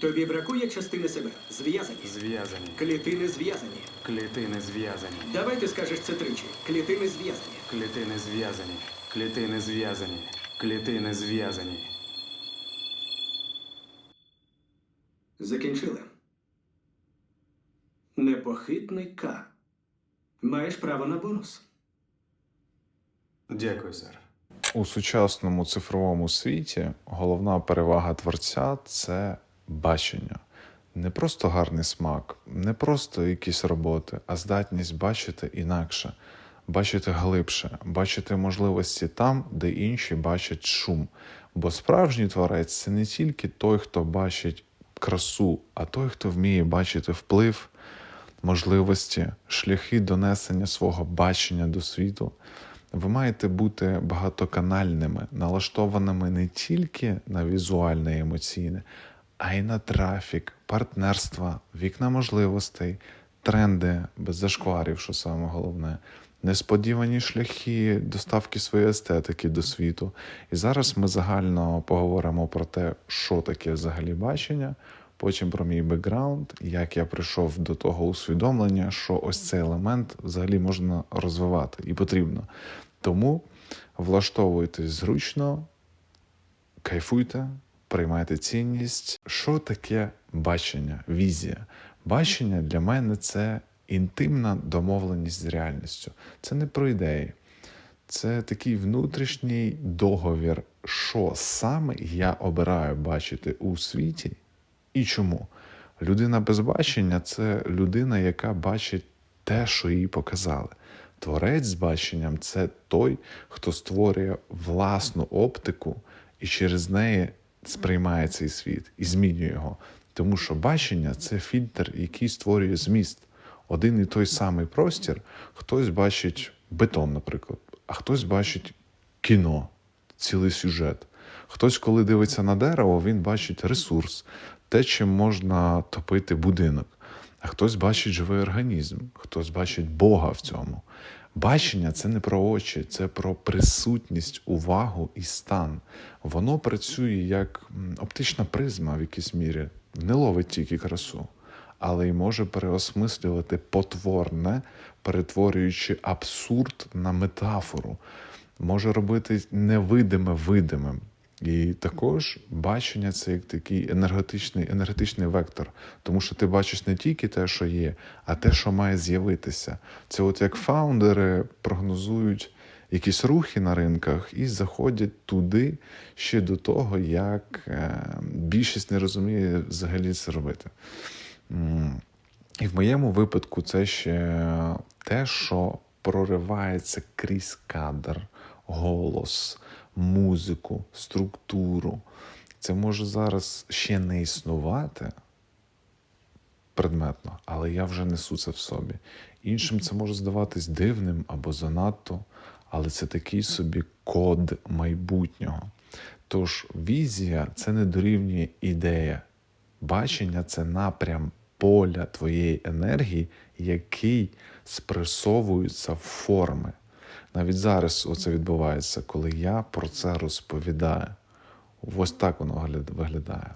Тобі бракує частини себе. Зв'язані. Зв'язані. Клітини зв'язані. Клітини зв'язані. Давай ти скажеш це тричі. Клітини зв'язані. Клітини зв'язані. Клітини зв'язані. Клітини зв'язані. Закінчили. Непохитний К. Маєш право на бонус. Дякую, сер. У сучасному цифровому світі головна перевага творця це бачення. Не просто гарний смак, не просто якісь роботи, а здатність бачити інакше, бачити глибше, бачити можливості там, де інші бачать шум. Бо справжній творець це не тільки той, хто бачить красу, а той, хто вміє бачити вплив, можливості, шляхи донесення свого бачення до світу. Ви маєте бути багатоканальними, налаштованими не тільки на візуальне і емоційне, а й на трафік, партнерства, вікна можливостей, тренди без зашкварів, що саме головне, несподівані шляхи доставки своєї естетики до світу. І зараз ми загально поговоримо про те, що таке взагалі бачення, потім про мій бекграунд, як я прийшов до того усвідомлення, що ось цей елемент взагалі можна розвивати і потрібно. Тому влаштовуйтесь зручно, кайфуйте, приймайте цінність. Що таке бачення, візія? Бачення для мене це інтимна домовленість з реальністю. Це не про ідеї. Це такий внутрішній договір, що саме я обираю бачити у світі і чому. Людина без бачення це людина, яка бачить те, що їй показали. Творець з баченням це той, хто створює власну оптику і через неї сприймає цей світ і змінює його. Тому що бачення це фільтр, який створює зміст. Один і той самий простір, хтось бачить бетон, наприклад, а хтось бачить кіно, цілий сюжет. Хтось, коли дивиться на дерево, він бачить ресурс, те, чим можна топити будинок. А хтось бачить живий організм, хтось бачить Бога в цьому. Бачення це не про очі, це про присутність, увагу і стан. Воно працює як оптична призма в якійсь мірі, не ловить тільки красу, але й може переосмислювати потворне, перетворюючи абсурд на метафору, може робити невидиме видимим. І також бачення це як такий енергетичний, енергетичний вектор, тому що ти бачиш не тільки те, що є, а те, що має з'явитися. Це от як фаундери прогнозують якісь рухи на ринках і заходять туди ще до того, як е, більшість не розуміє взагалі це робити. І в моєму випадку це ще те, що проривається крізь кадр, голос, музику, структуру. Це може зараз ще не існувати предметно, але я вже несу це в собі. Іншим це може здаватись дивним або занадто, але це такий собі код майбутнього. Тож візія це не дорівнює ідея. Бачення це напрям поля твоєї енергії, який спресовується в форми. Навіть зараз оце відбувається, коли я про це розповідаю. Ось так воно виглядає.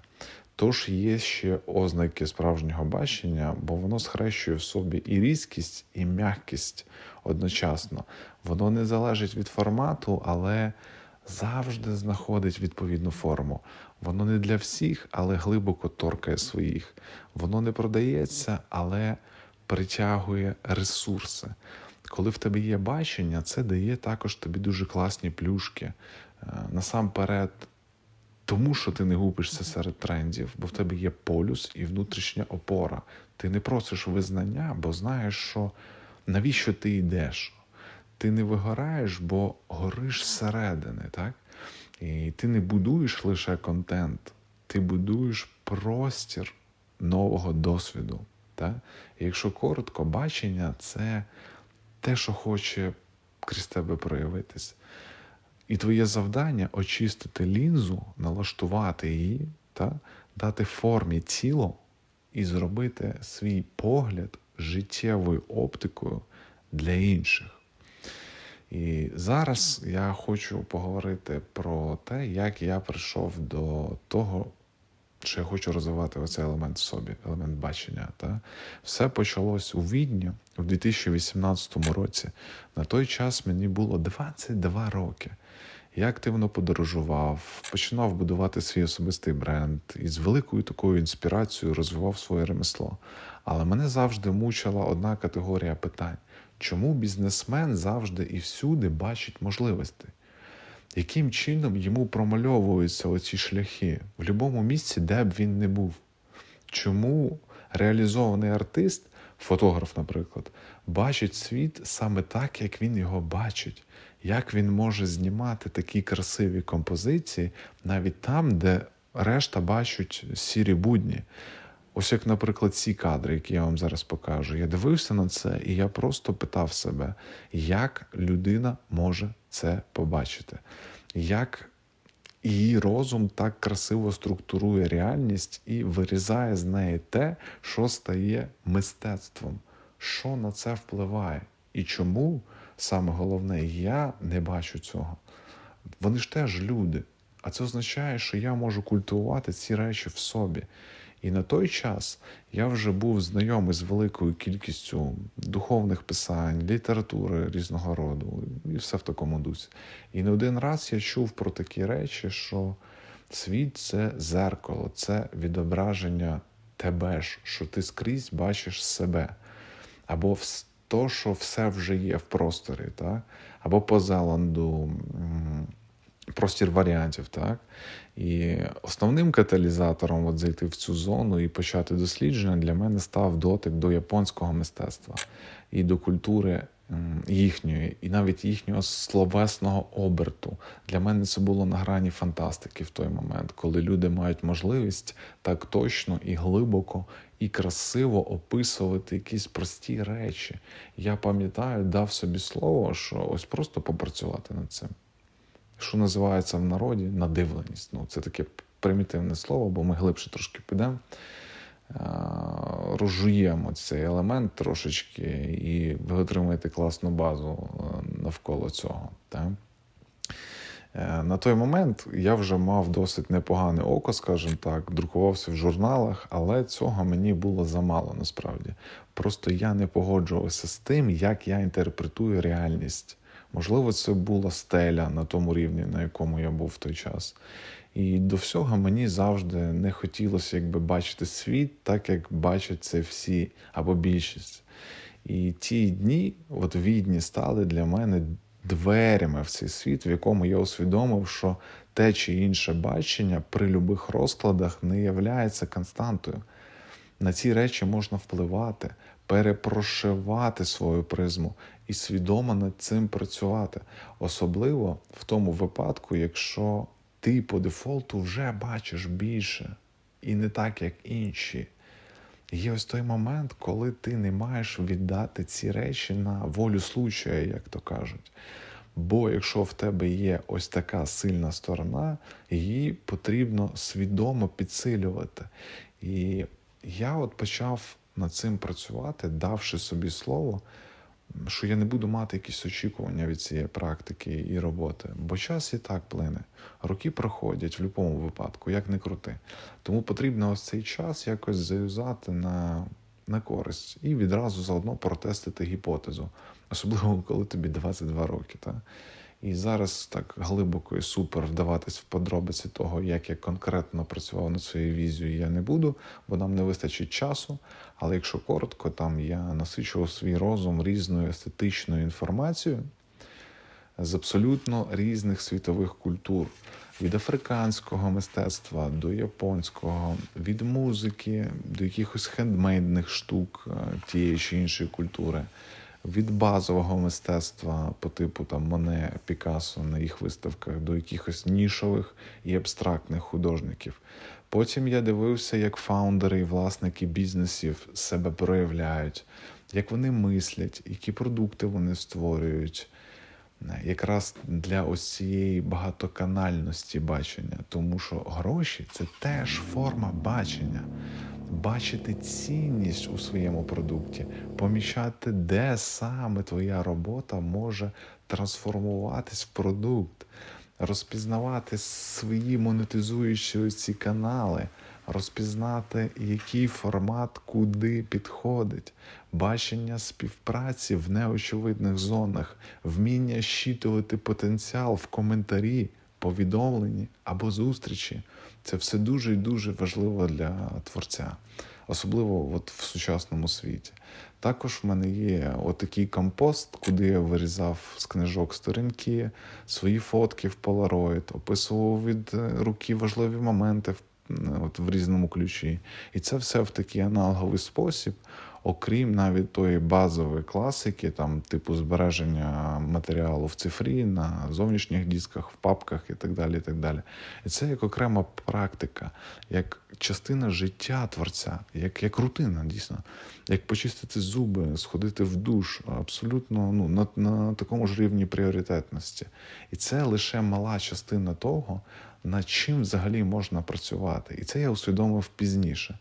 Тож є ще ознаки справжнього бачення, бо воно схрещує в собі і різкість, і м'якість одночасно. Воно не залежить від формату, але завжди знаходить відповідну форму. Воно не для всіх, але глибоко торкає своїх. Воно не продається, але притягує ресурси. Коли в тебе є бачення, це дає також тобі дуже класні плюшки. Е, Насамперед, тому що ти не губишся серед трендів, бо в тебе є полюс і внутрішня опора. Ти не просиш визнання, бо знаєш, що навіщо ти йдеш. Ти не вигораєш, бо гориш зсередини, так? І ти не будуєш лише контент, ти будуєш простір нового досвіду. Так? І якщо коротко, бачення це те, що хоче крізь тебе проявитись. І твоє завдання очистити лінзу, налаштувати її, та, дати формі тіло і зробити свій погляд життєвою оптикою для інших. І зараз я хочу поговорити про те, як я прийшов до того, що я хочу розвивати оцей елемент в собі, елемент бачення. Та? Все почалось у Відні у 2018 році. На той час мені було 22 роки. Я активно подорожував, починав будувати свій особистий бренд і з великою такою інспірацією розвивав своє ремесло. Але мене завжди мучила одна категорія питань: чому бізнесмен завжди і всюди бачить можливості? Яким чином йому промальовуються оці шляхи в будь-якому місці, де б він не був? Чому реалізований артист, фотограф, наприклад, бачить світ саме так, як він його бачить? Як він може знімати такі красиві композиції навіть там, де решта бачать сірі будні? Ось як, наприклад, ці кадри, які я вам зараз покажу. Я дивився на це, і я просто питав себе, як людина може це побачити, як її розум так красиво структурує реальність і вирізає з неї те, що стає мистецтвом, що на це впливає, і чому саме головне, я не бачу цього. Вони ж теж люди. А це означає, що я можу культивувати ці речі в собі. І на той час я вже був знайомий з великою кількістю духовних писань, літератури різного роду, і все в такому дусі. І не один раз я чув про такі речі, що світ це зеркало, це відображення тебе ж, що ти скрізь бачиш себе. Або то, що все вже є в просторі, так? або по Зеланду простір варіантів, так? І основним каталізатором от зайти в цю зону і почати дослідження для мене став дотик до японського мистецтва і до культури їхньої, і навіть їхнього словесного оберту. Для мене це було на грані фантастики в той момент, коли люди мають можливість так точно і глибоко і красиво описувати якісь прості речі. Я пам'ятаю, дав собі слово, що ось просто попрацювати над цим що називається в народі надивленість. Ну, Це таке примітивне слово, бо ми глибше трошки підемо. Розжуємо цей елемент трошечки, і ви отримаєте класну базу навколо цього. Так? Е, на той момент я вже мав досить непогане око, скажімо так, друкувався в журналах, але цього мені було замало насправді. Просто я не погоджувався з тим, як я інтерпретую реальність. Можливо, це була стеля на тому рівні, на якому я був в той час. І до всього мені завжди не хотілося якби бачити світ, так як бачать це всі або більшість. І ті дні, от відні, стали для мене дверями в цей світ, в якому я усвідомив, що те чи інше бачення при любих розкладах не являється константою. На ці речі можна впливати, перепрошивати свою призму і свідомо над цим працювати. Особливо в тому випадку, якщо ти по дефолту вже бачиш більше і не так, як інші. Є ось той момент, коли ти не маєш віддати ці речі на волю случая, як то кажуть. Бо якщо в тебе є ось така сильна сторона, її потрібно свідомо підсилювати. І я от почав над цим працювати, давши собі слово, що я не буду мати якісь очікування від цієї практики і роботи. Бо час і так плине. Роки проходять в будь-якому випадку, як не крути. Тому потрібно ось цей час якось заюзати на на користь і відразу заодно протестити гіпотезу, особливо коли тобі 22 роки. Та? І зараз так глибоко і супер вдаватись в подробиці того, як я конкретно працював над своєю візією, я не буду, бо нам не вистачить часу. Але якщо коротко, там я насичував свій розум різною естетичною інформацією з абсолютно різних світових культур. Від африканського мистецтва до японського, від музики до якихось хендмейдних штук е, тієї чи іншої культури від базового мистецтва по типу там Моне, Пікассо на їх виставках до якихось нішових і абстрактних художників. Потім я дивився, як фаундери і власники бізнесів себе проявляють, як вони мислять, які продукти вони створюють. Якраз для ось цієї багатоканальності бачення, тому що гроші це теж форма бачення. Бачити цінність у своєму продукті, помічати, де саме твоя робота може трансформуватись в продукт, розпізнавати свої монетизуючі ці канали, розпізнати, який формат куди підходить, бачення співпраці в неочевидних зонах, вміння щитувати потенціал в коментарі, повідомленні або зустрічі. Це все дуже і дуже важливо для творця, особливо от в сучасному світі. Також в мене є отакий компост, куди я вирізав з книжок сторінки, свої фотки в Polaroid, описував від руки важливі моменти от, в різному ключі. І це все в такий аналоговий спосіб, окрім навіть тої базової класики, там, типу збереження матеріалу в цифрі, на зовнішніх дисках, в папках і так далі. І так далі. І це як окрема практика, як частина життя творця, як, як рутина, дійсно, як почистити зуби, сходити в душ, абсолютно ну, на, на такому ж рівні пріоритетності. І це лише мала частина того, над чим взагалі можна працювати. І це я усвідомив пізніше.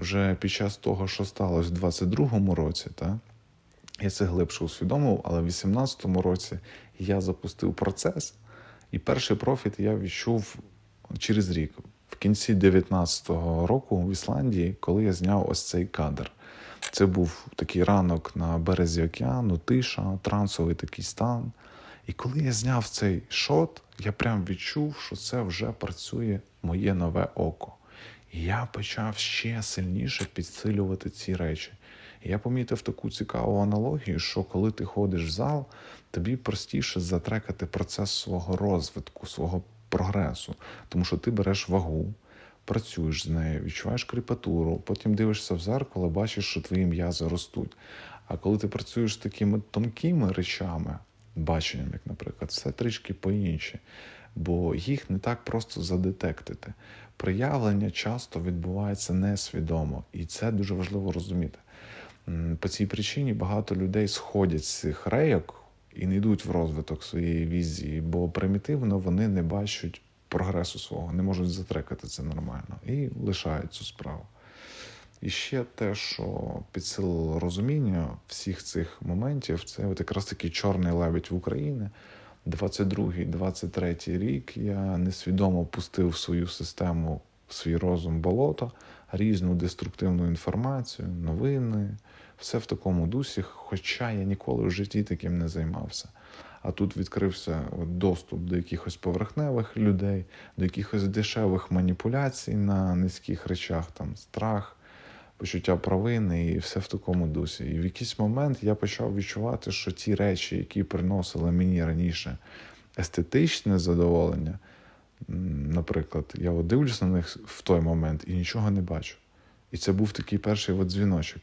Вже під час того, що сталося в 22-му році, та, я це глибше усвідомив, але в 18-му році я запустив процес, і перший профіт я відчув через рік, в кінці 19-го року в Ісландії, коли я зняв ось цей кадр. Це був такий ранок на березі океану, тиша, трансовий такий стан. І коли я зняв цей шот, я прям відчув, що це вже працює моє нове око. Я почав ще сильніше підсилювати ці речі. Я помітив таку цікаву аналогію, що коли ти ходиш в зал, тобі простіше затрекати процес свого розвитку, свого прогресу, тому що ти береш вагу, працюєш з нею, відчуваєш кріпатуру, потім дивишся в зеркало, бачиш, що твої м'язи ростуть. А коли ти працюєш з такими тонкими речами, баченням, як, наприклад, все трішки по-інші, бо їх не так просто задетектити. Проявлення часто відбувається несвідомо, і це дуже важливо розуміти. По цій причині багато людей сходять з цих рейок і не йдуть в розвиток своєї візії, бо примітивно вони не бачать прогресу свого, не можуть затрекати це нормально і лишають цю справу. І ще те, що підсилило розуміння всіх цих моментів, це от якраз такий чорний лебідь в Україні. 22-23 рік я несвідомо пустив в свою систему, в свій розум болото, різну деструктивну інформацію, новини, все в такому дусі, хоча я ніколи в житті таким не займався. А тут відкрився доступ до якихось поверхневих людей, до якихось дешевих маніпуляцій на низьких речах, там страх, почуття провини і все в такому дусі. І в якийсь момент я почав відчувати, що ті речі, які приносили мені раніше естетичне задоволення, наприклад, я от дивлюсь на них в той момент і нічого не бачу. І це був такий перший от дзвіночок.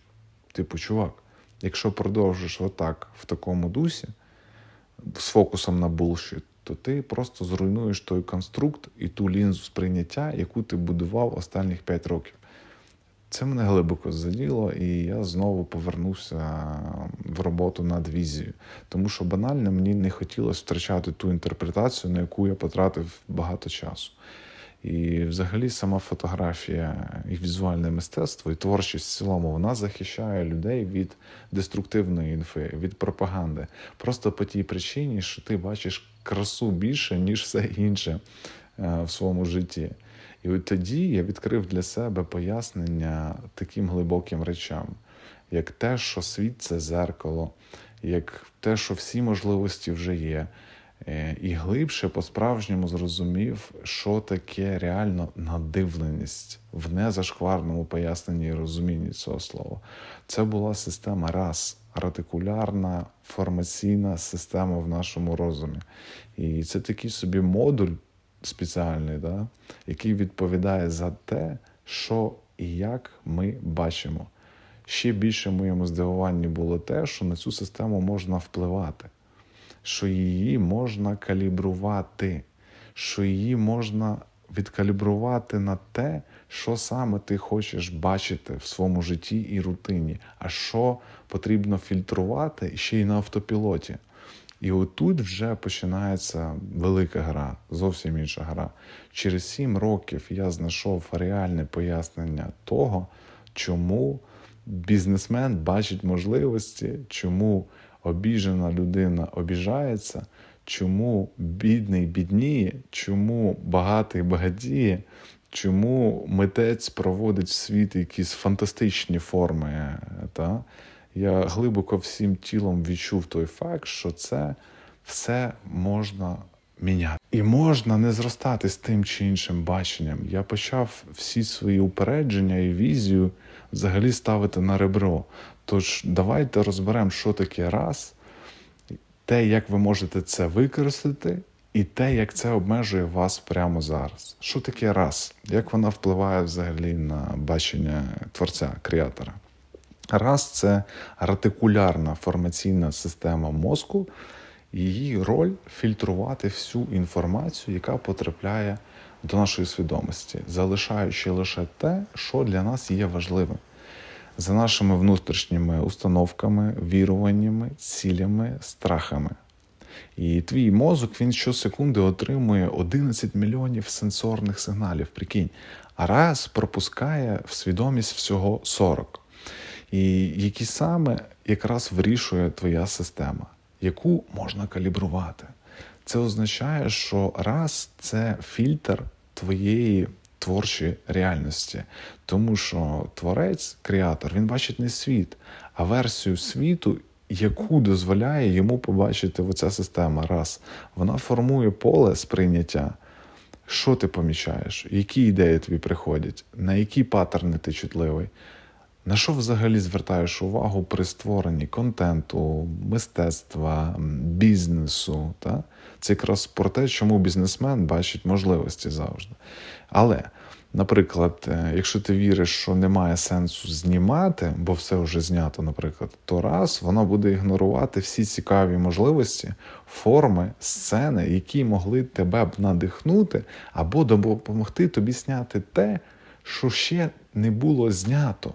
Типу, чувак, якщо продовжиш отак в такому дусі, з фокусом на булшіт, то ти просто зруйнуєш той конструкт і ту лінзу сприйняття, яку ти будував останніх 5 років. Це мене глибоко заділо, і я знову повернувся в роботу над візією. Тому що банально мені не хотілося втрачати ту інтерпретацію, на яку я потратив багато часу. І взагалі сама фотографія і візуальне мистецтво, і творчість в цілому, вона захищає людей від деструктивної інфи, від пропаганди. Просто по тій причині, що ти бачиш красу більше, ніж все інше е, в своєму житті. І от тоді я відкрив для себе пояснення таким глибоким речам, як те, що світ це зеркало, як те, що всі можливості вже є. Е, І глибше по-справжньому зрозумів, що таке реально надивленість в незашкварному поясненні і розумінні цього слова. Це була система раз, ретикулярна формаційна система в нашому розумі. І це такий собі модуль спеціальний, да, який відповідає за те, що і як ми бачимо. Ще більше моєму здивуванні було те, що на цю систему можна впливати, що її можна калібрувати, що її можна відкалібрувати на те, що саме ти хочеш бачити в своєму житті і рутині, а що потрібно фільтрувати ще й на автопілоті. І отут вже починається велика гра, зовсім інша гра. Через сім років я знайшов реальне пояснення того, чому бізнесмен бачить можливості, чому обіжена людина обіжається, чому бідний бідніє, чому багатий багатіє, чому митець проводить в світ якісь фантастичні форми. е, Та? Я глибоко всім тілом відчув той факт, що це все можна міняти. І можна не зростати з тим чи іншим баченням. Я почав всі свої упередження і візію взагалі ставити на ребро. Тож давайте розберемо, що таке раз, те, як ви можете це використати, і те, як це обмежує вас прямо зараз. Що таке раз? Як вона впливає взагалі на бачення творця, креатора? Раз це ретикулярна формаційна система мозку, її роль фільтрувати всю інформацію, яка потрапляє до нашої свідомості, залишаючи лише те, що для нас є важливим. За нашими внутрішніми установками, віруваннями, цілями, страхами. І твій мозок він щосекунди отримує 11 мільйонів сенсорних сигналів. Прикинь, а раз пропускає в свідомість всього 40. І які саме якраз вирішує твоя система, яку можна калібрувати. Це означає, що раз це фільтр твоєї творчої реальності, тому що творець, креатор, він бачить не світ, а версію світу, яку дозволяє йому побачити оця система. Раз вона формує поле сприйняття. Що ти помічаєш? Які ідеї тобі приходять? На які паттерни ти чутливий? На що взагалі звертаєш увагу при створенні контенту, мистецтва, бізнесу? Та? Це якраз про те, чому бізнесмен бачить можливості завжди. Але, наприклад, е, якщо ти віриш, що немає сенсу знімати, бо все вже знято, наприклад, то раз вона буде ігнорувати всі цікаві можливості, форми, сцени, які могли тебе б надихнути або допомогти тобі зняти те, що ще не було знято.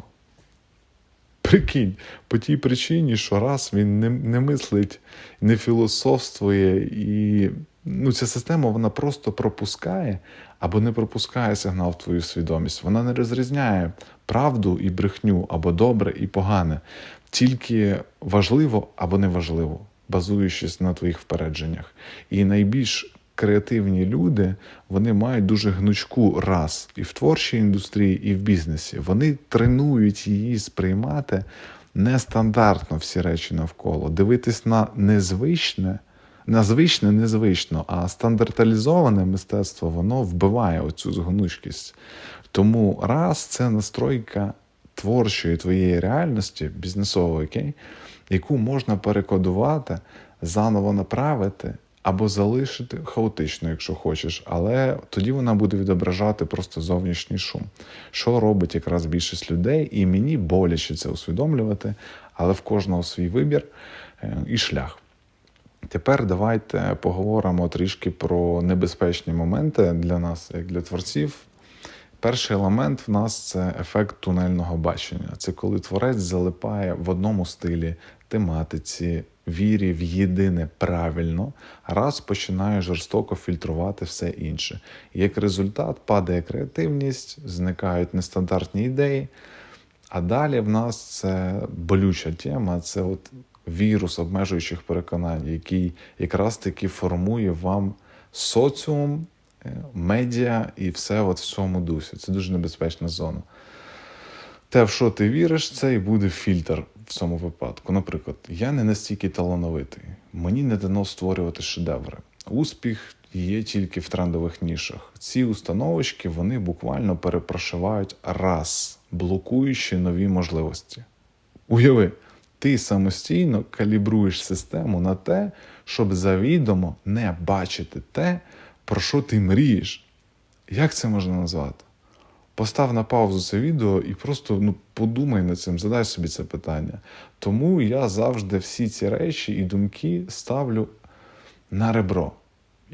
Прикинь, по тій причині, що раз він не, не мислить, не філософствує, і ну, ця система вона просто пропускає або не пропускає сигнал в твою свідомість. Вона не розрізняє правду і брехню, або добре і погане, тільки важливо або неважливо, базуючись на твоїх впередженнях. І найбільш креативні люди вони мають дуже гнучку раз і в творчій індустрії, і в бізнесі. Вони тренують її сприймати нестандартно всі речі навколо, дивитись на незвичне. На звичне незвично, а стандарталізоване мистецтво воно вбиває оцю гнучкість. Тому раз це настройка творчої твоєї реальності, бізнесової, яку можна перекодувати, заново направити або залишити хаотично, якщо хочеш, але тоді вона буде відображати просто зовнішній шум, що робить якраз більшість людей, і мені боляче це усвідомлювати, але в кожного свій вибір е, і шлях. Тепер давайте поговоримо трішки про небезпечні моменти для нас, як для творців. Перший елемент в нас це ефект тунельного бачення. Це коли творець залипає в одному стилі, тематиці, вірі в єдине правильно, раз починає жорстоко фільтрувати все інше. Як результат падає креативність, зникають нестандартні ідеї. А далі в нас це болюча тема, це от вірус обмежуючих переконань, який якраз таки формує вам соціум, медіа і все от в цьому дусі. Це дуже небезпечна зона. Те, в що ти віриш, це і буде фільтр в цьому випадку. Наприклад, я не настільки талановитий, мені не дано створювати шедеври. Успіх є тільки в трендових нішах. Ці установочки вони буквально перепрошивають раз, блокуючи нові можливості. Уяви, ти самостійно калібруєш систему на те, щоб завідомо не бачити те, про що ти мрієш. Як це можна назвати? Постав на паузу це відео і просто ну, подумай над цим, задай собі це питання. Тому я завжди всі ці речі і думки ставлю на ребро.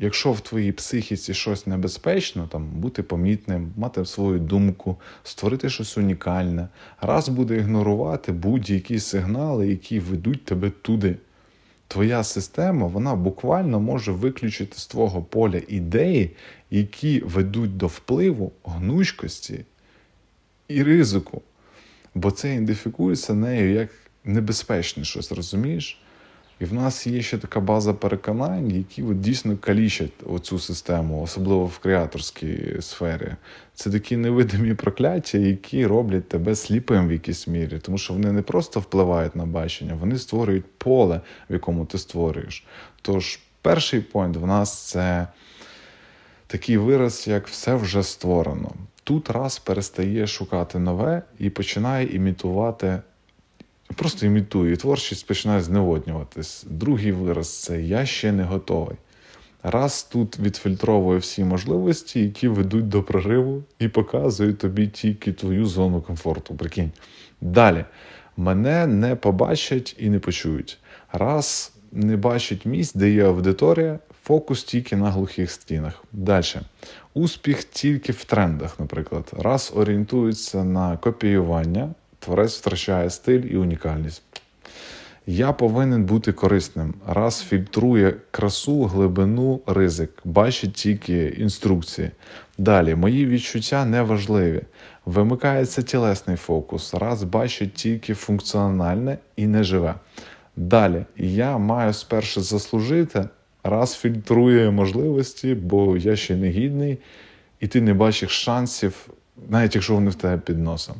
Якщо в твоїй психіці щось небезпечно, там бути помітним, мати свою думку, створити щось унікальне, раз буде ігнорувати будь-які сигнали, які ведуть тебе туди. Твоя система вона буквально може виключити з твого поля ідеї, які ведуть до впливу, гнучкості і ризику. Бо це ідентифікується нею як небезпечне щось, розумієш? І в нас є ще така база переконань, які от дійсно калічать оцю систему, особливо в креаторській сфері. Це такі невидимі прокляття, які роблять тебе сліпим в якійсь мірі, тому що вони не просто впливають на бачення, вони створюють поле, в якому ти створюєш. Тож, перший пойнт в нас це такий вираз, як все вже створено. Тут раз перестає шукати нове і починає імітувати, просто імітує, і творчість починає зневоднюватись. Другий вираз це я ще не готовий. Раз тут відфільтровує всі можливості, які ведуть до прориву і показує тобі тільки твою зону комфорту. Прикинь. Далі. Мене не побачать і не почують. Раз не бачить місць, де є аудиторія, фокус тільки на глухих стінах. Далі. Успіх тільки в трендах, наприклад. Раз орієнтується на копіювання, творець втрачає стиль і унікальність. Я повинен бути корисним. Раз фільтрує красу, глибину, ризик, бачить тільки інструкції. Далі, мої відчуття не важливі. Вимикається тілесний фокус, раз бачить тільки функціональне і не живе. Далі, я маю спершу заслужити, раз фільтрує можливості, бо я ще не гідний, і ти не бачиш шансів, навіть якщо вони в тебе під носом.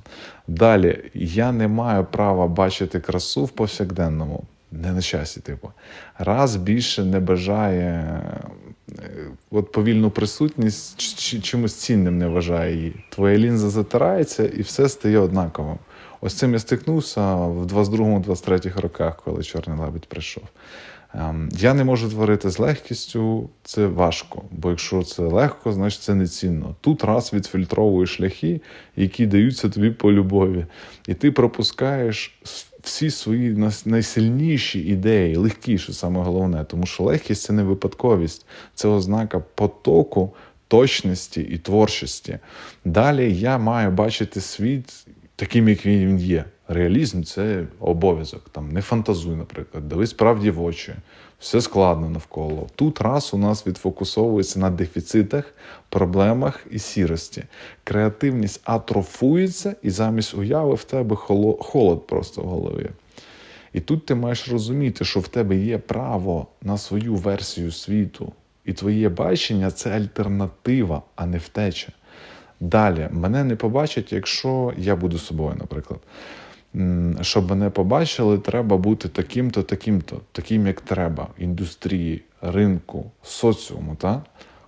Далі, я не маю права бачити красу в повсякденному, не на часі, типу. Раз більше не бажає е, от повільну присутність, чи- чи- чимось цінним не вважає її. Твоя лінза затирається і все стає однаковим. Ось цим я стикнувся в 22-23 роках, коли Чорний лебедь прийшов. Ем, Я не можу творити з легкістю, це важко, бо якщо це легко, значить це не цінно. Тут раз відфільтровуєш шляхи, які даються тобі по любові, і ти пропускаєш всі свої найсильніші ідеї, легкіші, саме головне, тому що легкість це не випадковість, це ознака потоку. Точності і творчості. Далі я маю бачити світ таким, як він є. Реалізм це обов'язок. Там не фантазуй, наприклад, дивись правді в очі, все складно навколо. Тут раз у нас відфокусовується на дефіцитах, проблемах і сірості. Креативність атрофується, і замість уяви в тебе холо- холод просто в голові. І тут ти маєш розуміти, що в тебе є право на свою версію світу, і твоє бачення це альтернатива, а не втеча. Далі мене не побачать, якщо я буду собою, наприклад. Щоб мене побачили, треба бути таким-то, таким-то, таким, як треба, індустрії, ринку, соціуму. Та?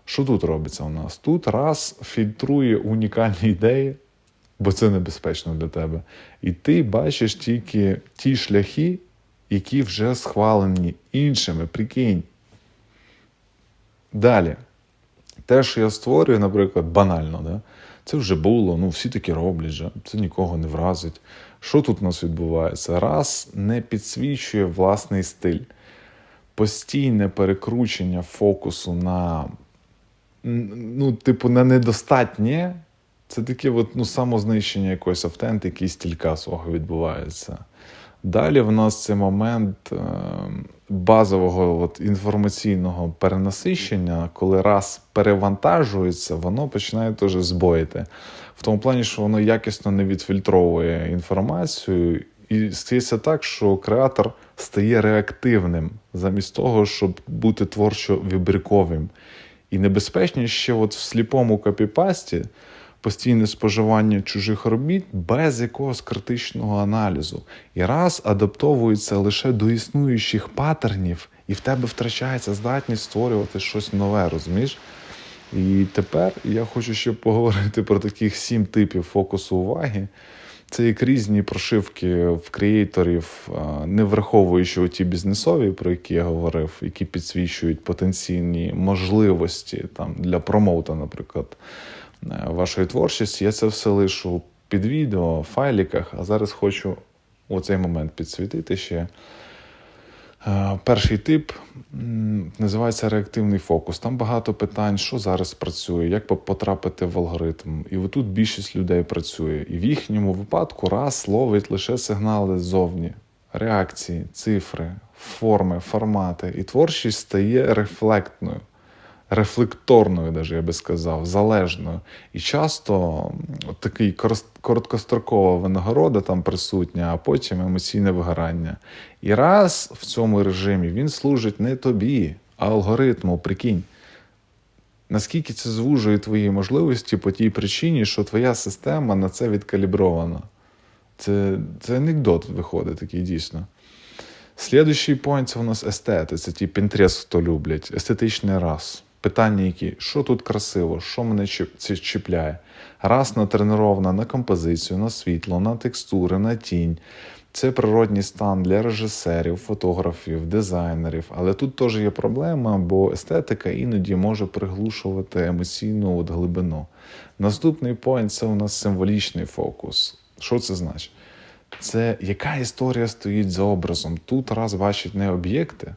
Що тут робиться у нас? Тут раз фільтрує унікальні ідеї, бо це небезпечно для тебе. І ти бачиш тільки ті шляхи, які вже схвалені іншими. Прикинь. Далі. Те, що я створюю, наприклад, банально, да? це вже було, ну всі такі роблять, же, це нікого не вразить. Що тут у нас відбувається? Раз не підсвічує власний стиль, постійне перекручення фокусу на, ну, типу, на недостатнє. Це таке от, ну, самознищення якоїсь автентики і стілька свого відбувається. Далі в нас це момент е, базового от, інформаційного перенасищення, коли раз перевантажується, воно починає теж збоїти. В тому плані, що воно якісно не відфільтровує інформацію, і стається так, що креатор стає реактивним замість того, щоб бути творчо вибірковим. І небезпечніше от в сліпому копіпасті постійне споживання чужих робіт без якогось критичного аналізу. І раз адаптовується лише до існуючих паттернів, і в тебе втрачається здатність створювати щось нове, розумієш? І тепер я хочу ще поговорити про таких сім типів фокусу уваги. Це як різні прошивки в креаторів, не враховуючи ті бізнесові, про які я говорив, які підсвічують потенційні можливості там, для промоута, наприклад, вашої творчості. Я це все лишу під відео, в файліках, а зараз хочу у цей момент підсвітити ще. Е, Перший тип називається реактивний фокус. Там багато питань, що зараз працює, як потрапити в алгоритм. І отут більшість людей працює. І в їхньому випадку раз ловить лише сигнали ззовні, реакції, цифри, форми, формати. І творчість стає рефлектною. Рефлекторною, даже, я би сказав, залежною. І часто такий короткострокова винагорода там присутня, а потім емоційне вигорання. І раз в цьому режимі він служить не тобі, а алгоритму, прикинь. Наскільки це звужує твої можливості по тій причині, що твоя система на це відкалібрована. Це, це анекдот виходить такий дійсно. Слідуючий point це у нас естети. Це ті Pinterest, хто люблять. Естетичний раз. Питання які: що тут красиво, що мене чіпляє? Раз натренована на композицію, на світло, на текстури, на тінь. Це природній стан для режисерів, фотографів, дизайнерів. Але тут теж є проблема, бо естетика іноді може приглушувати емоційну от глибину. Наступний point це у нас символічний фокус. Що це значить? Це яка історія стоїть за образом. Тут раз бачить не об'єкти,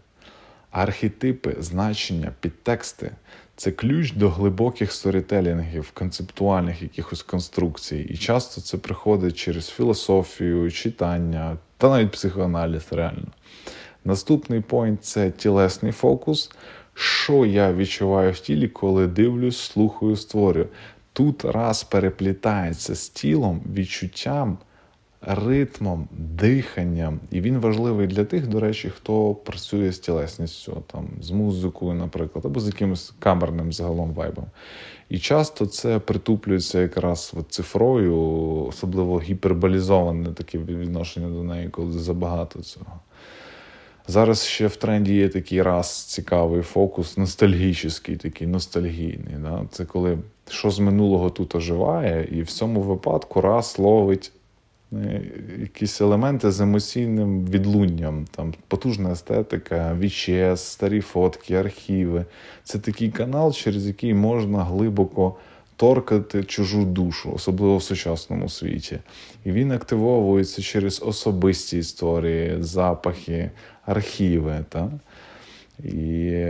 архетипи, значення, підтексти. Це ключ до глибоких сторітелінгів, концептуальних якихось конструкцій. І часто це приходить через філософію, читання та навіть психоаналіз реально. Наступний пойнт це тілесний фокус. Що я відчуваю в тілі, коли дивлюсь, слухаю, створюю. Тут раз переплітається з тілом, відчуттям, ритмом, диханням. І він важливий для тих, до речі, хто працює з тілесністю, там, з музикою, наприклад, або з якимось камерним загалом вайбом. І часто це притуплюється якраз цифрою, особливо гіперболізоване таке відношення до неї, коли забагато цього. Зараз ще в тренді є такий раз цікавий фокус, ностальгічний, такий ностальгійний. Да? Це коли що з минулого тут оживає, і в цьому випадку раз ловить якісь елементи з емоційним відлунням, там потужна естетика, VHS, старі фотки, архіви. Це такий канал, через який можна глибоко торкати чужу душу, особливо в сучасному світі. І він активовується через особисті історії, запахи, архіви. Та? І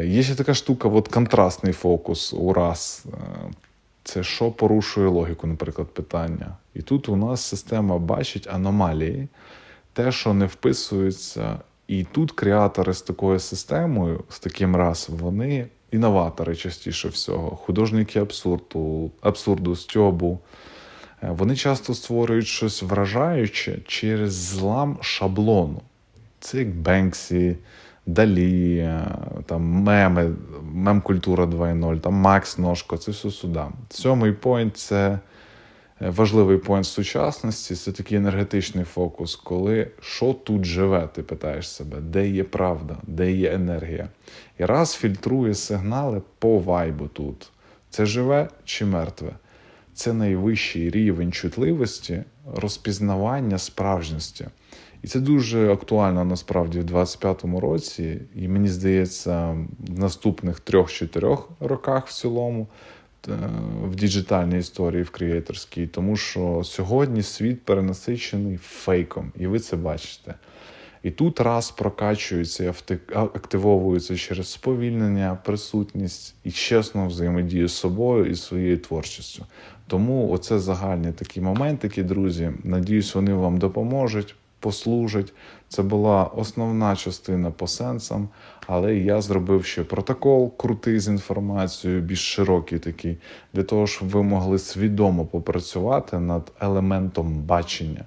є ще така штука, от контрастний фокус ураз. Це що порушує логіку, наприклад, питання. І тут у нас система бачить аномалії, те, що не вписується. І тут креатори з такою системою, з таким раз, вони інноватори частіше всього, художники абсурду, абсурду, стьобу. Е, Вони часто створюють щось вражаюче через злам шаблону. Це як Бенксі, Далі, е, там меми, мем-культура 2.0, там Макс Ножко, це все сюди. Сьомий поінт це е, важливий поінт сучасності, це такий енергетичний фокус, коли що тут живе, ти питаєш себе, де є правда, де є енергія. І раз фільтрує сигнали по вайбу тут. Це живе чи мертве? Це найвищий рівень чутливості, розпізнавання справжності. І це дуже актуально насправді в 25-му році, і мені здається, в наступних трьох-чотирьох роках в цілому е, в діджитальній історії, в креаторській, тому що сьогодні світ перенасичений фейком, і ви це бачите. І тут раз прокачується і активовується через сповільнення, присутність і чесну взаємодію з собою і своєю творчістю. Тому оце загальні такі моментики, друзі. Надіюсь, вони вам допоможуть, послужать. Це була основна частина по сенсам, але я зробив ще протокол крутий з інформацією, більш широкий такий, для того, щоб ви могли свідомо попрацювати над елементом бачення.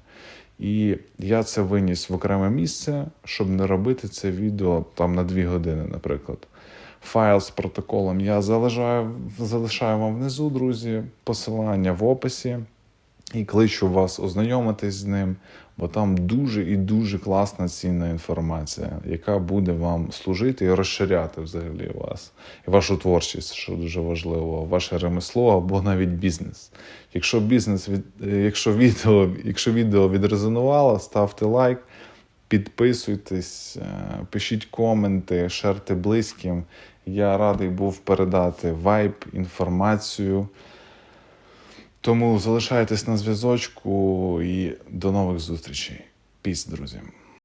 І я це виніс в окреме місце, щоб не робити це відео там на дві години, наприклад. Файл з протоколом я залишаю, залишаю вам внизу, друзі, посилання в описі і кличу вас ознайомитись з ним, бо там дуже і дуже класна цінна інформація, яка буде вам служити і розширяти взагалі вас і вашу творчість, що дуже важливо, ваше ремесло або навіть бізнес. Якщо бізнес від е, якщо відео, якщо відео відрезонувало, ставте лайк, підписуйтесь, е, пишіть коменти, шерте близьким. Я радий був передати вайб, інформацію. Тому залишайтесь на зв'язочку і до нових зустрічей. Піс, друзі.